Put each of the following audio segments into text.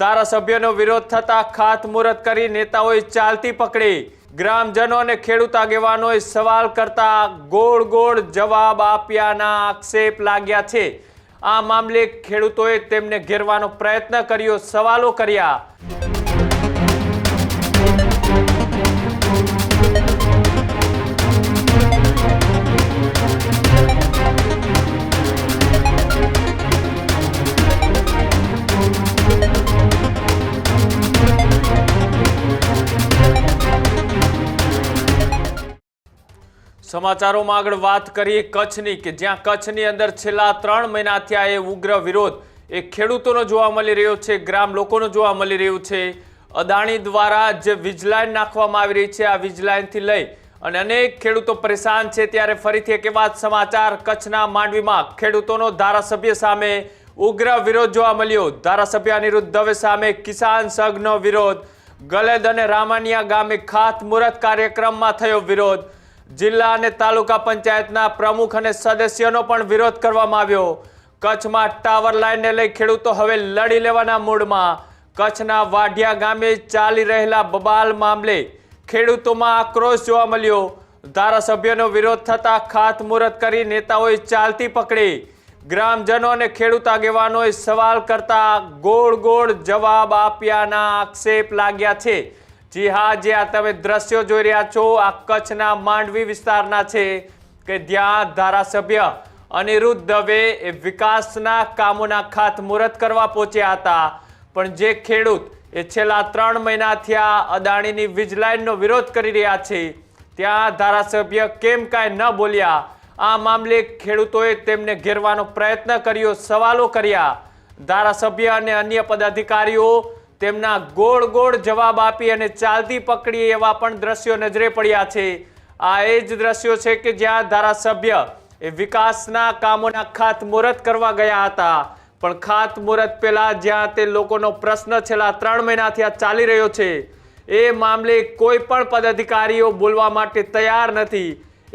ધારાસભ્યનો વિરોધ થતા ખાતમુહૂર્ત કરી નેતાઓએ ચાલતી પકડી. ગ્રામજનો અને ખેડૂત આગેવાનોએ સવાલ કરતા ગોળ ગોળ જવાબ આપ્યાના આક્ષેપ લાગ્યા છે. આ મામલે ખેડૂતોએ તેમને ઘેરવાનો પ્રયત્ન કર્યો, સવાલો કર્યા. સમાચારોમાં આગળ વાત કરીએ કચ્છની, કે જ્યાં કચ્છની અંદર છેલ્લા ત્રણ મહિનાથી આ એ ઉગ્ર વિરોધ, એ ખેડૂતોનો જોવા મળી રહ્યો છે, ગ્રામ લોકોનો જોવા મળી રહ્યું છે. અદાણી દ્વારા જે વીજલાઇન નાખવામાં આવી રહી છે, આ વીજલાઇનથી લઈ અને અનેક ખેડૂતો પરેશાન છે, ત્યારે ફરીથી એક એવા સમાચાર કચ્છના માંડવીમાં, ખેડૂતોનો ધારાસભ્ય સામે ઉગ્ર વિરોધ જોવા મળ્યો. ધારાસભ્ય અનિરુદ્ધ દવે સામે કિસાન સંઘનો વિરોધ, ગલેદ અને રામાનિયા ગામે ખાતમુહૂર્ત કાર્યક્રમમાં થયો વિરોધ. જિલ્લા અને તાલુકા પંચાયતના પ્રમુખ અને સદસ્યનો પણ વિરોધ કરવામાં આવ્યો. કચ્છમાં ટાવર લાઇનને લઈ ખેડૂતો હવે લડી લેવાના મૂડમાં. કચ્છના વાઢિયા ગામે ચાલી રહેલા બબાલ મામલે ખેડૂતોમાં આક્રોશ જોવા મળ્યો. ધારાસભ્યનો વિરોધ થતા ખાતમુહૂર્ત કરી નેતાઓએ ચાલતી પકડી. ગ્રામજનો અને ખેડૂત આગેવાનોએ સવાલ કરતા ગોળ ગોળ જવાબ આપ્યાના આક્ષેપ લાગ્યા છે. જી હા જે આ તમે દ્રશ્યો જોઈ રહ્યા છો, આ કચ્છના માંડવી વિસ્તારના છે કે જ્યાં ધારાસભ્ય અનિરુદ્ધ દવે એ વિકાસના કામોના ખાતમુહૂર્ત કરવા પહોંચ્યા હતા. પણ જે ખેડૂત એ છેલ્લા ત્રણ મહિનાથી આ અદાણીની વીજલાઇનનો વિરોધ કરી રહ્યા છે, ત્યાં ધારાસભ્ય કેમ કાંઈ ન બોલ્યા? આ મામલે ખેડૂતોએ તેમને ઘેરવાનો પ્રયત્ન કર્યો, સવાલો કર્યા. ધારાસભ્ય અને અન્ય પદાધિકારીઓ તેમના ગોળ ગોળ જવાબ આપી અને ચાલતી પકડી એવા પણ દ્રશ્યો નજરે પડ્યા છે. આ એ જ દ્રશ્યો છે કે જ્યાં ધારાસભ્ય એ વિકાસના કામોના ખાતમુહૂર્ત કરવા ગયા હતા. પણ ખાતમુહૂર્ત પહેલા જ્યાં તે લોકોનો પ્રશ્ન છેલ્લા ત્રણ મહિનાથી આ ચાલી રહ્યો છે. એ મામલે કોઈ પણ પદાધિકારીઓ બોલવા માટે તૈયાર નથી.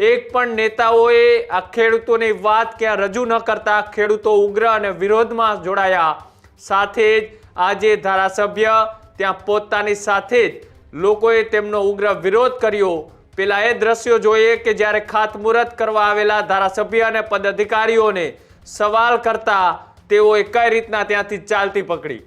એક પણ નેતાઓએ આ ખેડૂતોની વાત ક્યાં રજૂ ન કરતા ખેડૂતો ઉગ્ર અને વિરોધમાં જોડાયા. સાથે જ આજે ધારાસભ્ય ત્યાં પોતાની સાથે જ લોકોએ તેમનો ઉગ્ર વિરોધ કર્યો. પેલા એ દ્રશ્યો જોઈએ કે જ્યારે ખાતમુહૂર્ત કરવા આવેલા ધારાસભ્ય અને પદાધિકારીઓને સવાલ કરતા તેઓએ કઈ રીતના ત્યાંથી ચાલતી પકડી?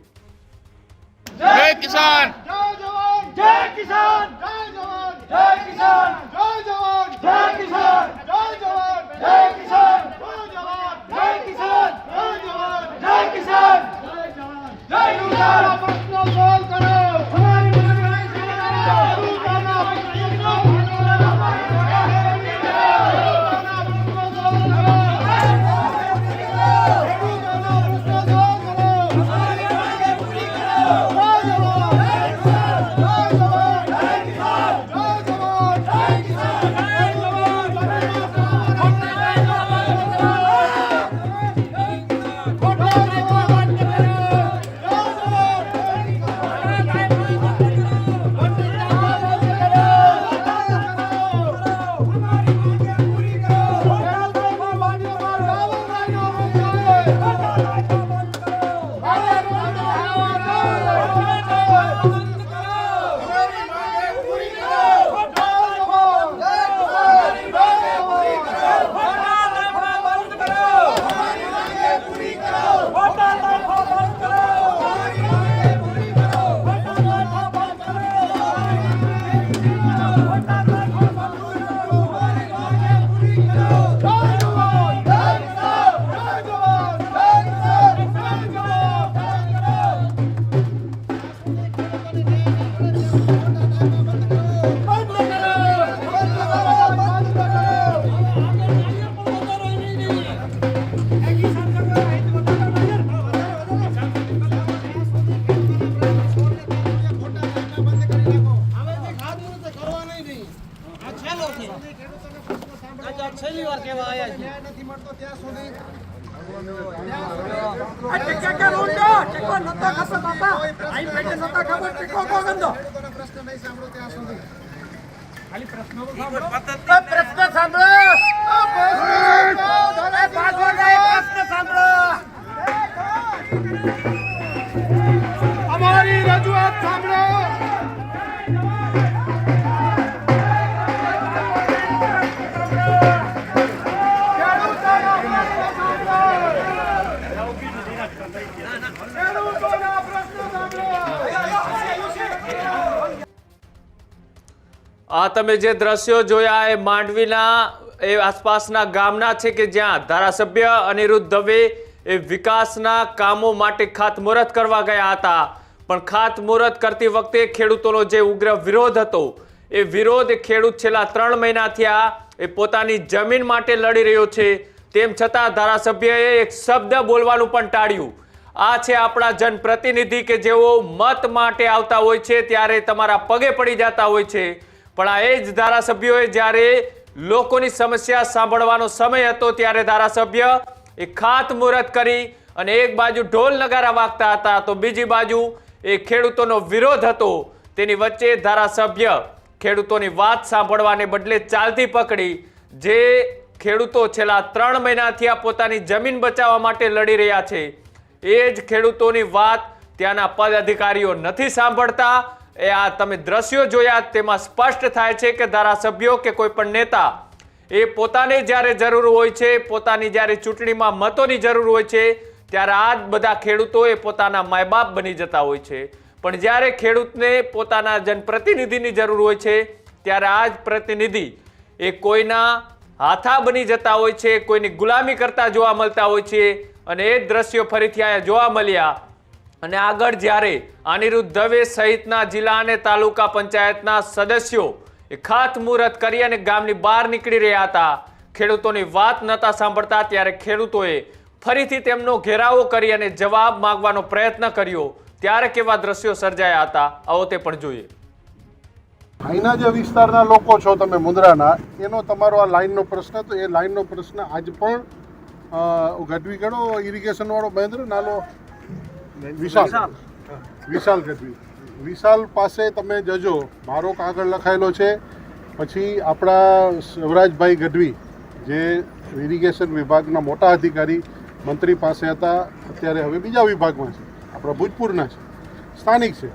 જય કિસાન! જય જવાન જય કિસાન જય જવાન જય કિસાન જય જવાન જય કિસાન જય જવાન જય કિસાન જય જવાન જય કિસાન જય જવાન જય કિસાન. ટેકો કો ગંદો પ્રશ્ન સાંભળો. આ તમે જે દ્રશ્યો જોયા એ માંડવીના, એ આસપાસના ગામના છે કે જ્યાં ધારાસભ્ય અનિરુદ્ધ દવે એ વિકાસના કામો માટે ખાતમુહૂર્ત કરવા ગયા હતા. પણ ખાતમુહૂર્ત કરતી વખતે ખેડૂતોનો જે ઉગ્ર વિરોધ હતો, એ વિરોધ ખેડૂત છેલ્લા ત્રણ મહિના થયા એ પોતાની જમીન માટે લડી રહ્યો છે. તેમ છતાં ધારાસભ્યએ એક શબ્દ બોલવાનું પણ ટાળ્યું. આ છે આપણા જનપ્રતિનિધિ કે જેઓ મત માટે આવતા હોય છે, ત્યારે તમારા પગે પડી જતા હોય છે. પણ આ એ જ ધારાસભ્યોએ જ્યારે લોકોની સમસ્યા સાંભળવાનો સમય હતો ત્યારે ધારાસભ્ય એ ખાતમુહૂર્ત કરી અને એક બાજુ ઢોલ નગારા વાગતા હતા તો બીજી બાજુ એ ખેડૂતોનો વિરોધ હતો. તેની વચ્ચે ધારાસભ્ય ખેડૂતોની વાત સાંભળવાને બદલે ચાલતી પકડી, જે ખેડૂતો છેલ્લા ત્રણ મહિનાથી આ પોતાની જમીન બચાવવા માટે લડી રહ્યા છે. એ જ ખેડૂતોની વાત ત્યાંના પદ અધિકારીઓ નથી સાંભળતા. એ આ તમે દ્રશ્યો જોયા, તેમાં સ્પષ્ટ થાય છે કે ધારાસભ્યો કે કોઈ પણ નેતા એ પોતાને જ્યારે જરૂર હોય છે, પોતાની જ્યારે ચૂંટણીમાં મતોની જરૂર હોય છે, ત્યારે આ જ બધા ખેડૂતો એ પોતાના માયબાપ બની જતા હોય છે. પણ જ્યારે ખેડૂતને પોતાના જનપ્રતિનિધિની જરૂર હોય છે, ત્યારે આ જ પ્રતિનિધિ એ કોઈના હાથા બની જતા હોય છે, કોઈની ગુલામી કરતા જોવા મળતા હોય છે, અને એ દ્રશ્યો ફરીથી અહીંયા જોવા મળ્યા. અને આગળ જ્યારે અનિરુદ્ધ દવે સહિતના જિલ્લા અને તાલુકા પંચાયતના સદસ્યો એ ખાતમુહૂર્ત કરી અને ગામની બહાર નીકળી રહ્યા હતા ખેડૂતોની વાત નતા સાંભળતા ત્યારે ખેડૂતોએ ફરીથી તેમનો ઘેરાવો કરી અને જવાબ માંગવાનો પ્રયત્ન કર્યો. ત્યારે કેવા દ્રશ્યો સર્જાયા હતા આવો તે પણ જોઈએ. અહીંના જે વિસ્તારના લોકો છો તમે મુંદ્રાના એનો તમારો આ લાઈનનો પ્રશ્ન તો એ લાઈનનો પ્રશ્ન આજ પણ અ, ગઢવી ગણો ઇરિગેશન વાળો મહેન્દ્ર નાલો વિશાલ. વિશાલ. ગઢવી. વિશાલ પાસે તમે જજો. મારો કાગળ લખાયેલો છે. પછી આપણા શિવરાજભાઈ ગઢવી જે ઇરિગેશન વિભાગના મોટા અધિકારી મંત્રી પાસે હતા. અત્યારે હવે બીજા વિભાગમાં છે. આપણા ભૂજપુરના છે. સ્થાનિક છે.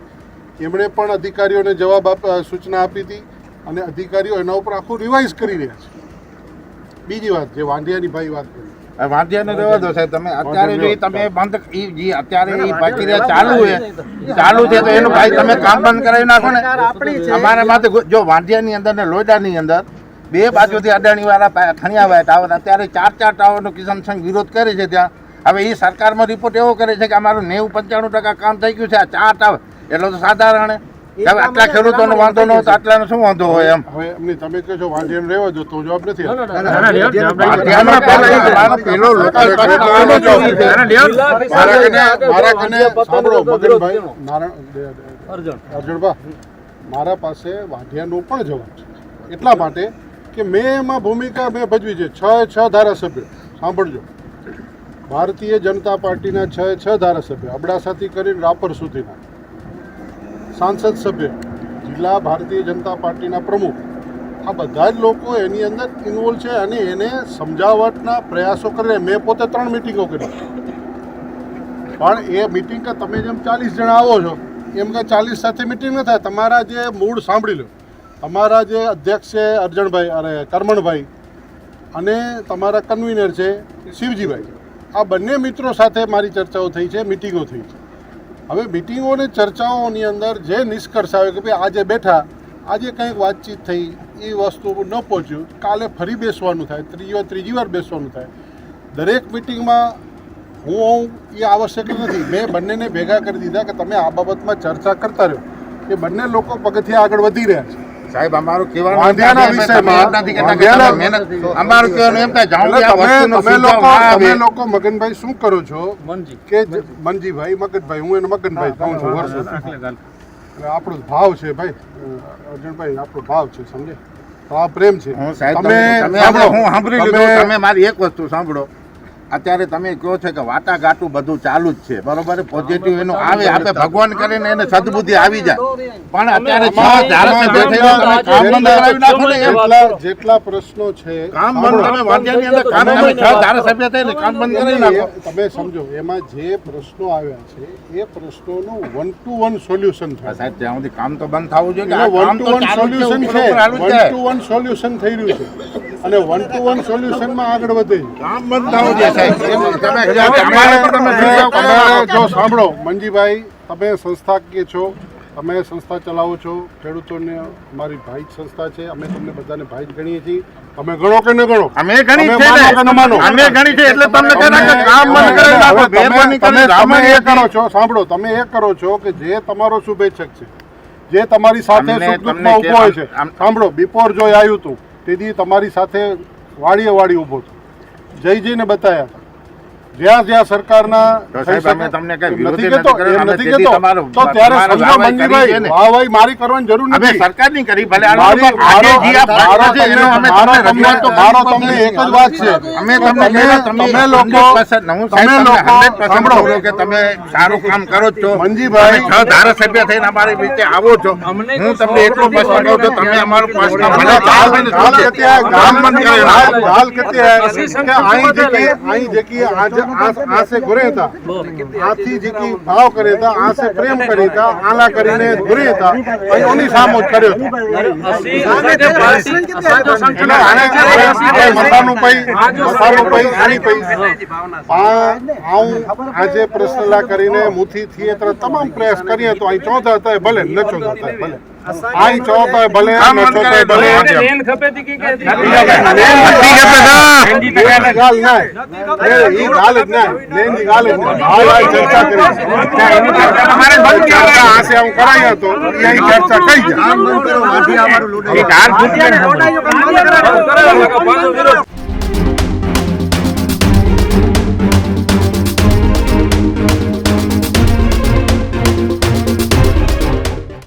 એમણે પણ અધિકારીઓને જવાબ આપ સૂચના આપી હતી અને અધિકારીઓ એના ઉપર આખું રિવાઇઝ કરી રહ્યા છે. બીજી વાત જે વાંઢિયાની ભાઈ વાત કરી. વાંધ્યાને રહેવા દો સાહેબ તમે અત્યારે જો તમે બંધ ઈ જે અત્યારે ઈ પ્રક્રિયા ચાલુ છે. ચાલુ છે તો એનું ભાઈ તમે કામ બંધ કરાવી નાખો ને. અમારે માથે જો વાંધ્યાની અંદર ને લોયડાની અંદર બે બાજુથી અદાણી વાળા હોય ટાવર અત્યારે ચાર ચાર ટાવરનો કિસાન સંઘ વિરોધ કરે છે ત્યાં. હવે એ સરકારમાં રિપોર્ટ એવો કરે છે કે અમારું નેવું પંચાણું ટકા કામ થઈ ગયું છે. આ ચાર ટાવર એટલે તો સાધારણ આટલા ખેડૂતોનો વાંધો ન હોય તો આટલાનો શું વાંધો હોય એમ? હવે એમની તમે કહો છો વાંઢિયાને રહેવા દો તો જવાબ નથી મારો કને મારા કને સાંભળો મગનભાઈ. નારાયણ અર્જુનભા મારા પાસે વાંઢિયાનો પણ જવાબ છે. એટલા માટે કે મેં એમાં ભૂમિકા મેં ભજવી છે. છ છ ધારાસભ્યો. સાંભળજો. ભારતીય જનતા પાર્ટીના છ છ ધારાસભ્યો. અબડાસાથી કરીને રાપર સુધીના. સાંસદ સભ્ય, જિલ્લા ભારતીય જનતા પાર્ટીના પ્રમુખ. આ બધા જ લોકો એની અંદર ઇન્વોલ્વ છે અને એને સમજાવટના પ્રયાસો કરી. મેં પોતે ત્રણ મિટિંગો કરી. પણ એ મિટિંગ કે તમે જેમ ચાલીસ જણા આવો છો, એમ કે ચાલીસ સાથે મિટિંગ ન થાય. તમારા જે મૂળ સાંભળી લો. તમારા જે અધ્યક્ષ છે અર્જણભાઈ, અરે, કરમણભાઈ અને તમારા કન્વીનર છે શિવજીભાઈ. આ બંને મિત્રો સાથે મારી ચર્ચાઓ થઈ છે મિટિંગો થઈ છે. હવે મિટિંગો અને ચર્ચાઓની અંદર જે નિષ્કર્ષ આવે કે ભાઈ આજે બેઠા, આજે કંઈક વાતચીત થઈ, એ વસ્તુ ન પહોંચ્યું, કાલે ફરી બેસવાનું થાય, ત્રીજી વાર ત્રીજી વાર બેસવાનું થાય. દરેક મિટિંગમાં હું હોઉં એ આવશ્યક નથી. મેં બંનેને ભેગા કરી દીધા કે તમે આ બાબતમાં ચર્ચા કરતા રહ્યો. એ બંને લોકો પગથિયા આગળ વધી રહ્યા છે. સાહેબ અમારું કહેવાનું વાંધ્યાના વિષયમાં- નથી કે વાંધ્યાના- મહેનત- અમારું કહેવાનું એમ થાય જાઉં એટલે આ વસ્તુનો તમે તમે લોકો તમે લોકો મગનભાઈ શું કરો છો? કે મનજીભાઈ મગનભાઈ હું એને મગનભાઈ કહું છું વર્ષો આપણો ભાવ છે ભાઈ અર્જુનભાઈ આપણો ભાવ છે સમજે? તો આ પ્રેમ છે. હું સાહેબ તમે તમે તમે સાંભળો, હું સાંભળી લીધું તમે મારી એક વસ્તુ સાંભળો. અત્યારે તમે કહો છો કે વાટાઘાટું બધું ચાલુ જ છે બરોબર? પોઝિટિવ એનું આવે આપણે ભગવાન કરીને એને સદબુદ્ધિ આવી જાય. પણ અત્યારે છ. જેટલા જેટલા પ્રશ્નો છે કામ બંધ તમે વાંધ્યાની અંદર કામ તમે છ ધારાસભ્ય થઈને કામ બંધ કરી નાખો. તમે સમજો એમાં જે પ્રશ્નો આવ્યા છે એ પ્રશ્નોનું વન ટુ વન સોલ્યુશન થાય સાહેબ ત્યાં સુધી કામ તો બંધ થવું જોઈએ વન ટુ વન છે, સોલ્યુશન છે. વન ટુ વન સોલ્યુશન થઈ રહ્યું છે. અને વન ટુ વન સોલ્યુશનમાં આગળ વધે. કામ બંધ થવું જોઈએ સાહેબ. તમે. જો સાંભળો મંજીભાઈ તમે સંસ્થાકીય છો. તમે સંસ્થા ચલાવો છો ખેડૂતોને અમારી ભાઈ જ સંસ્થા છે અમે તમને બધાને ભાઈ જ ગણીએ છીએ. તમે ગણો કે ન ગણો? અમે ગણી છે અમે ગણી છે એટલે તમને કામ બંધ કરી તમે- તમે એ કરો છો સાંભળો તમે એ કરો છો કે જે તમારો શુભેચ્છક છે જે તમારી સાથે સુખ દુઃખમાં ઊભો હોય છે. સાંભળો બિફોર જોઈ આવ્યું હતું તેથી તમારી સાથે વાડીએ વાડી ઊભો હતો જઈ જઈને બતાયા. જ્યાં જ્યાં સરકારના તમને મારી કરવાની જરૂર નથી સરકારની કરી ભલે એક જ વાત છે અમે તમને તમે લોકો તમે લોકો સાંભળો કે તમે સારું કામ કરો છો મંજીભાઈ છ ધારાસભ્ય થઈને અમારી રીતે આવો છો હું તમને એટલો પ્રશ્ન કહું છું તમે અમારો પ્રશ્ન ભલે હાલ કે અહીં જગ્યાએ અહીં જગ્યાએ આજે આસે સે ગુરેતા આથી જીતી ભાવ કરેતા આ સે પ્રેમ કરેતા આલા કરીને ગુરેતા અને ઓની સામો કર્યો આજે પ્રશ્નલા કરીને મુથી થિયેટર તમામ પ્રયાસ કરીએ તો અહીં ચોથા હતા ભલે ન ચોથા હતા ભલે. એ ભલે અહીં ચોથા એ ભલે ન ચોથા એ ભલે લેન ગાલ ના એ ગાલ જ ના લેની ગાલ જ ના હાલ ચર્ચા કરી. અમારે બંધ ચર્ચા આસે હું કરાયો તો અહીં ચર્ચા કઈ જાય. એ ધાર